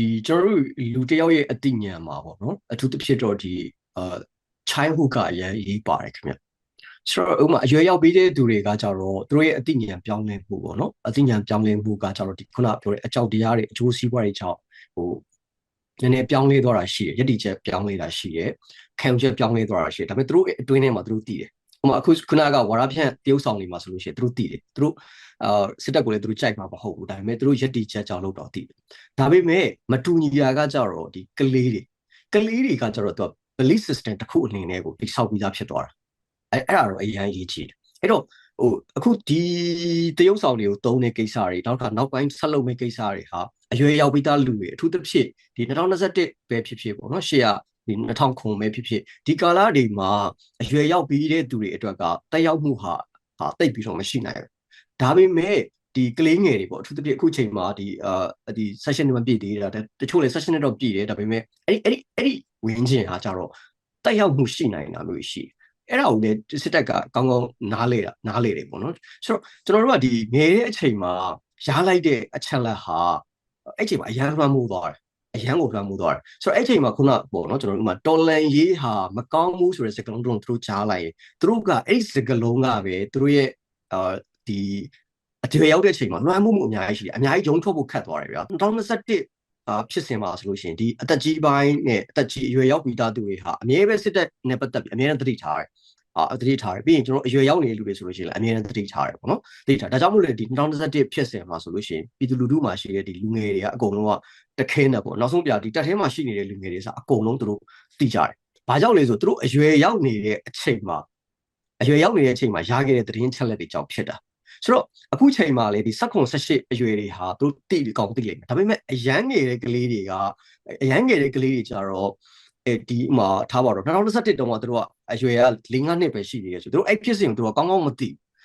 ဒီကျွန်တော်တို့လူတစ်ယောက်ရဲ့အသိဉာဏ်မှာပေါ့နော်အထူးသဖြင့်တော့ဒီအာ childhood ကအရင်ရေးပါတယ်ခင်ဗျဆိုတော့ဥပမာအရွယ်ရောက်ပြီးတဲ့သူတွေကကြတော့သူတို့ရဲ့အသိဉာဏ်ပြောင်းလဲမှုပေါ့နော်အသိဉာဏ်ပြောင်းလဲမှုကကြတော့ဒီခုနပြောတဲ့အကြောက်တရားတွေအကျိုးစီးပွားတွေကြောင့်ဟိုနည်းနည်းပြောင်းလဲသွားတာရှိတယ်ယက်တီချက်ပြောင်းလဲတာရှိတယ်ခံယူချက်ပြောင်းလဲသွားတာရှိတယ်ဒါပေမဲ့သူတို့အတွင်းထဲမှာသူတို့သိတယ် ဥပမာအခုခုနကဝါရဖြန့်တရုပ်ဆောင်နေမှာဆိုလို့ရှိရင်သူတို့သိတယ်သူတို့အာစစ်တပ်ကိုလည်းသူတို့ကြိုက်မှာမဟုတ်ဘူးဒါပေမဲ့သူတို့ယက်တီချက်ကြောင့်လို့တော့သိတယ်ဒါပေမဲ့မတူညီတာကကြတော့ဒီကလေးတွေကလေးတွေကကြတော့သူက belief system တစ်ခုအနေနဲ့ကိုတိဆောက်ပြီးသားဖြစ်သွားတာအဲအဲ့ဒါတော့အရင်ရေးကြည့်တယ်အဲ့တော့ဟိုအခုဒီတရုပ်ဆောင်တွေကိုသုံးတဲ့ကိစ္စတွေနောက်ကနောက်ပိုင်းဆက်လုပ်မယ့်ကိစ္စတွေဟာအရွယ်ရောက်ပြီးသားလူတွေအထူးသဖြင့်ဒီ2021ပဲဖြစ်ဖြစ်ပေါ့နော်ရှေ့က ဒီ2000ခုပဲဖြစ်ဖြစ်ဒီကာလတွေမှာအရွယ်ရောက်ပြီးတဲ့သူတွေအတွက်ကတက်ရောက်မှုဟာဟာတိတ်ပြီးတော့မရှိနိုင်ဘူးဒါပေမဲ့ဒီကလေးငယ်တွေပေါ့အထူးသဖြင့်အခုချိန်မှာဒီအာဒီ session တွေမပြည့်သေးတာတချို့လည်း session တွေတော့ပြည့်တယ်ဒါပေမဲ့အဲ့ဒီအဲ့ဒီအဲ့ဒီဝင်းကျင်ဟာကြတော့တက်ရောက်မှုရှိနိုင်တာမျိုးရှိအဲ့ဒါကိုလည်းစစ်တပ်ကကောင်းကောင်းနားလေတာနားလေတယ်ပေါ့နော်ဆိုတော့ကျွန်တော်တို့ကဒီငယ်တဲ့အချိန်မှာရားလိုက်တဲ့အချက်လက်ဟာအဲ့ချိန်မှာအရန်လွှမ်းမိုးသွားတယ် အရန်ကိုလွှမ်းမိုးသွားတယ်ဆိုတော့အဲ့ချိန်မှာခုနပေါ့နော်ကျွန်တော်တို့ကတော်လန်ရေးဟာမကောင်းဘူးဆိုတဲ့စကားလုံးတို့သူတို့ကြားလိုက်ရင်သူတို့ကအဲ့စကားလုံးကပဲသူတို့ရဲ့အာဒီအကျွေရောက်တဲ့အချိန်မှာလွှမ်းမိုးမှုအများကြီးရှိတယ်အများကြီးဂျုံထွက်ဖို့ခတ်သွားတယ်ဗျာ2021အာဖြစ်စင်ပါဆိုလို့ရှိရင်ဒီအသက်ကြီးပိုင်းနဲ့အသက်ကြီးအရွယ်ရောက်ပြီးသားသူတွေဟာအမြဲပဲစစ်တပ်နဲ့ပတ်သက်ပြီးအမြဲတမ်းသတိထားတယ် အာသတိထားတယ်ပြီးရင်ကျွန်တော်အရွယ်ရောက်နေတဲ့လူတွေဆိုလို့ရှိရင်လည်းအမြဲတမ်းသတိထားတယ်ပေါ့နော်သတိထားဒါကြောင့်မို့လို့ဒီ2021ဖြစ်စင်မှာဆိုလို့ရှိရင်ပြည်သူလူထုမှာရှိတဲ့ဒီလူငယ်တွေကအကုန်လုံးကတခဲနဲ့ပေါ့နောက်ဆုံးပြဒီတက်ထဲမှာရှိနေတဲ့လူငယ်တွေဆိုအကုန်လုံးသူတို့သိကြတယ်ဘာကြောင့်လဲဆိုသူတို့အရွယ်ရောက်နေတဲ့အချိန်မှာအရွယ်ရောက်နေတဲ့အချိန်မှာရခဲ့တဲ့သတင်းချက်လက်တွေကြောင့်ဖြစ်တာဆိုတော့အခုချိန်မှာလေဒီ16 18အရွယ်တွေဟာသူတို့တိကောင်းတိလိမ့်မယ်ဒါပေမဲ့အရန်ငယ်တဲ့ကလေးတွေကအရန်ငယ်တဲ့ကလေးတွေကြတော့အဲ ဒီမှာထားပါတော့2021တုန်းကသူတို့ကအရွယ်က4-5နှစ်ပဲရှိသေးတယ်ဆိုသူတို့အဲ့ဖြစ်စဉ်ကိုသူတို့ကကောင်းကောင်းမသိ